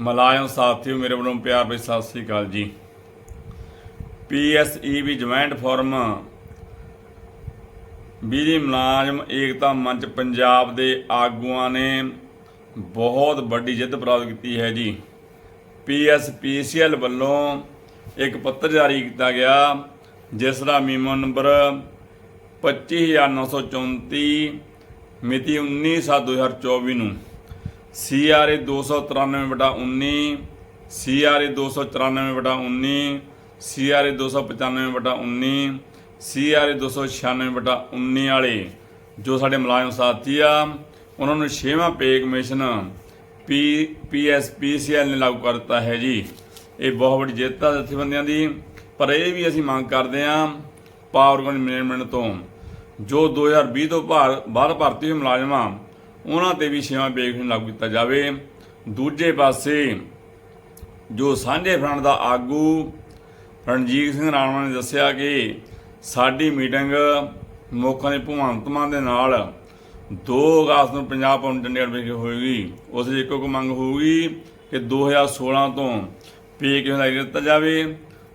ਮਲਾਇਮ ਸਾਥੀਓ, ਮੇਰੇ ਵੱਲੋਂ ਪਿਆਰ ਭਰੀ ਸਤਿ ਸ੍ਰੀ ਅਕਾਲ ਜੀ। ਪੀਐਸਈਬੀ ਜੁਆਇੰਟ ਫੋਰਮ ਬਿਜਲੀ ਮੁਲਾਜ਼ਮ ਏਕਤਾ ਮੰਚ ਪੰਜਾਬ ਦੇ ਆਗੂਆਂ ਨੇ ਬਹੁਤ ਵੱਡੀ ਜਿੱਤ ਪ੍ਰਾਪਤ ਕੀਤੀ ਹੈ ਜੀ। ਪੀਐਸਪੀਸੀਐਲ ਵੱਲੋਂ ਇੱਕ ਪੱਤਰ ਜਾਰੀ ਕੀਤਾ ਗਿਆ, ਜਿਸ ਦਾ ਮੀਮੋ ਨੰਬਰ 25934 ਮਿਤੀ 19/7/2024 ਨੂੰ। ਸੀਆਰਏ 293/19 ਸੀਆਰਏ 294/19 ਸੀਆਰਏ 295/19 ਸੀਆਰਏ 296/19 ਵਾਲੇ ਜੋ ਸਾਡੇ ਮੁਲਾਜ਼ਮ ਸਾਥੀ ਆ, ਉਹਨਾਂ ਨੂੰ 6ਵਾਂ ਪੇ ਕਮਿਸ਼ਨ ਪੀ ਪੀਐਸਪੀਸੀਐਲ ਨੇ ਲਾਗੂ ਕਰ ਦਿੱਤਾ ਹੈ ਜੀ। ਇਹ ਬਹੁਤ ਵੱਡੀ ਜਿੱਤ ਆ ਜਥੇਬੰਦੀਆਂ ਦੀ। ਪਰ ਇਹ ਵੀ ਅਸੀਂ ਮੰਗ ਕਰਦੇ ਹਾਂ ਪਾਵਰ ਗਨ ਮੈਨੇਜਮੈਂਟ ਤੋਂ। ਜੋ 2020 ਤੋਂ ਭਾਰ ਬਾਹਰ ਭਰਤੀ ਹੋਏ ਮੁਲਾਜ਼ਮ ਆ ਉਹਨਾਂ ਤੇ ਵੀ ਛੇਵਾਂ ਪੇ ਕਮਿਸ਼ਨ ਲਾਗੂ ਕੀਤਾ ਜਾਵੇ। ਦੂਜੇ ਪਾਸੇ ਜੋ ਸਾਂਝੇ ਫਰੰਟ ਦਾ ਆਗੂ ਰਣਜੀਤ ਸਿੰਘ ਰਾਣਾ ਨੇ ਦੱਸਿਆ ਕਿ ਸਾਡੀ ਮੀਟਿੰਗ ਮੁੱਖਾਂ ਦੇ ਭਗਵੰਤ ਮਾਨ ਦੇ ਨਾਲ 2 ਅਗਸਤ ਨੂੰ ਪੰਜਾਬ ਭਵਨ ਚੰਡੀਗੜ੍ਹ ਵਿਖੇ ਹੋਏਗੀ। ਉਸ ਦੀ ਇੱਕੋ ਇੱਕ ਮੰਗ ਹੋਊਗੀ ਕਿ 2016 ਤੋਂ ਪੇ ਕਿਉਂ ਲਾਈ ਦਿੱਤਾ ਜਾਵੇ।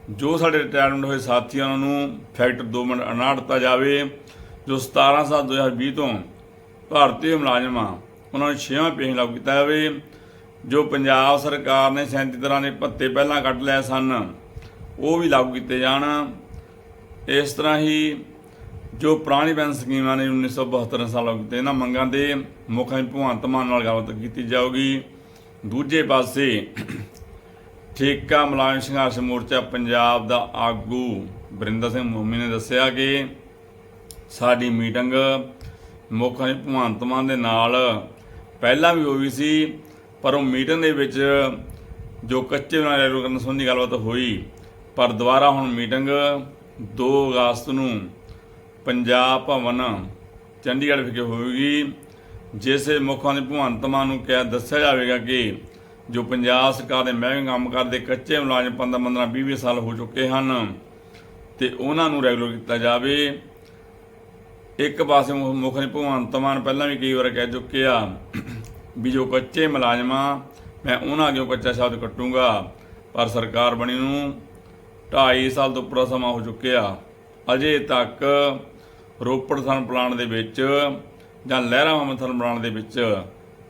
ਜੋ ਸਾਡੇ ਰਿਟਾਇਰਮੈਂਟ ਹੋਏ ਸਾਥੀਆਂ ਉਹਨਾਂ ਨੂੰ ਫੈਕਟਰ 2 ਮਿੰਟ ਅਨਾੜ ਦਿੱਤਾ ਜਾਵੇ, ਜੋ 17 ਸਾਲ 2020 ਤੋਂ ਭਾਰਤੀ ਮੁਲਾਜ਼ਮ ਆ। ਉਹਨਾਂ ਨੂੰ ਛੇਵਾਂ ਪੇਸ਼ ਲਾਗੂ ਕੀਤਾ ਜਾਵੇ ਜੋ ਪੰਜਾਬ ਸਰਕਾਰ ਨੇ 37 ਤਰ੍ਹਾਂ ਦੇ ਭੱਤੇ ਪਹਿਲਾਂ ਕੱਢ ਲਏ ਸਨ, ਉਹ ਵੀ ਲਾਗੂ ਕੀਤੇ ਜਾਣ। ਇਸ ਤਰ੍ਹਾਂ ਹੀ ਜੋ ਪੁਰਾਣੀ ਪੈਨਸ਼ਨ ਸਕੀਮਾਂ ਨੇ 1972 ਸਾਲ ਲਾਗੂ ਕੀਤੇ, ਇਹਨਾਂ ਮੰਗਾਂ ਦੇ ਮੁੱਖ ਭਗਵੰਤ ਮਾਨ ਨਾਲ ਗੱਲਬਾਤ ਕੀਤੀ ਜਾਊਗੀ। ਦੂਜੇ ਪਾਸੇ ਠੇਕਾ ਮੁਲਾਜ਼ਮ ਸੰਘਰਸ਼ ਮੋਰਚਾ ਪੰਜਾਬ ਦਾ ਆਗੂ ਬਰਿੰਦਰ ਸਿੰਘ ਮੋਮੀ ਨੇ ਦੱਸਿਆ ਕਿ ਸਾਡੀ ਮੀਟਿੰਗ ਮੁੱਖ ਮੰਤਰੀ ਭਗਵੰਤ ਮਾਨ ਦੇ ਨਾਲ ਪਹਿਲਾਂ ਵੀ ਹੋਈ ਸੀ, ਪਰ ਉਹ ਮੀਟਿੰਗ ਦੇ ਵਿੱਚ ਜੋ ਕੱਚੇ ਬਣਾ ਰੈਲੂ ਕਰਨ ਸੰਬੰਧੀ ਗੱਲਬਾਤ ਹੋਈ, ਪਰ ਦੁਬਾਰਾ ਹੁਣ ਮੀਟਿੰਗ 2 ਅਗਸਤ ਨੂੰ ਪੰਜਾਬ ਭਵਨ, ਚੰਡੀਗੜ੍ਹ ਵਿਖੇ ਹੋਵੇਗੀ, ਜਿਸ ਵਿੱਚ ਮੁੱਖ ਮੰਤਰੀ ਭਗਵੰਤ ਮਾਨ ਨੂੰ ਕਿਹਾ ਦੱਸਿਆ ਜਾਵੇਗਾ ਕਿ ਜੋ ਪੰਜਾਬ ਸਰਕਾਰ ਦੇ ਮਹਿੰਗੇ ਕੰਮ ਕਰਦੇ ਕੱਚੇ ਮੁਲਾਜ਼ਮ 15 15 20 20 ਸਾਲ ਹੋ ਚੁੱਕੇ ਹਨ, ਤੇ ਉਹਨਾਂ ਨੂੰ ਰੈਗੂਲਰ ਕੀਤਾ ਜਾਵੇ। ਇੱਕ ਪਾਸੇ ਮੁੱਖ ਮੰਤਰੀ ਭਗਵੰਤ ਮਾਨ ਪਹਿਲਾਂ ਵੀ ਕਈ ਵਾਰ ਕਹਿ ਚੁੱਕੇ ਆ ਵੀ ਜੋ ਕੱਚੇ ਮੁਲਾਜ਼ਮਾਂ, ਮੈਂ ਉਹਨਾਂ ਅੱਗੇ ਕੱਚਾ ਸ਼ਬਦ ਕੱਟੂੰਗਾ, ਪਰ ਸਰਕਾਰ ਬਣੀ ਨੂੰ 2.5 ਸਾਲ ਤੋਂ ਉੱਪਰ ਸਮਾਂ ਹੋ ਚੁੱਕਿਆ। ਅਜੇ ਤੱਕ ਰੋਪੜ ਥਰਮਲ ਪਲਾਂਟ ਦੇ ਵਿੱਚ ਜਾਂ ਲਹਿਰਾ ਮੁਹੰਮਦ ਥਰਮਲ ਪਲਾਂਟ ਦੇ ਵਿੱਚ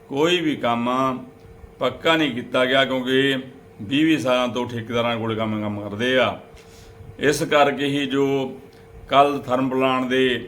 ਕੋਈ ਵੀ ਕੰਮ ਪੱਕਾ ਨਹੀਂ ਕੀਤਾ ਗਿਆ ਕਿਉਂਕਿ 20 ਸਾਲਾਂ ਤੋਂ ਠੇਕੇਦਾਰਾਂ ਕੋਲ ਕੰਮ ਕੰਮ ਕਰਦੇ ਆ। ਇਸ ਕਰਕੇ ਹੀ ਜੋ ਕੱਲ ਥਰਮ ਪਲਾਂਟ ਦੇ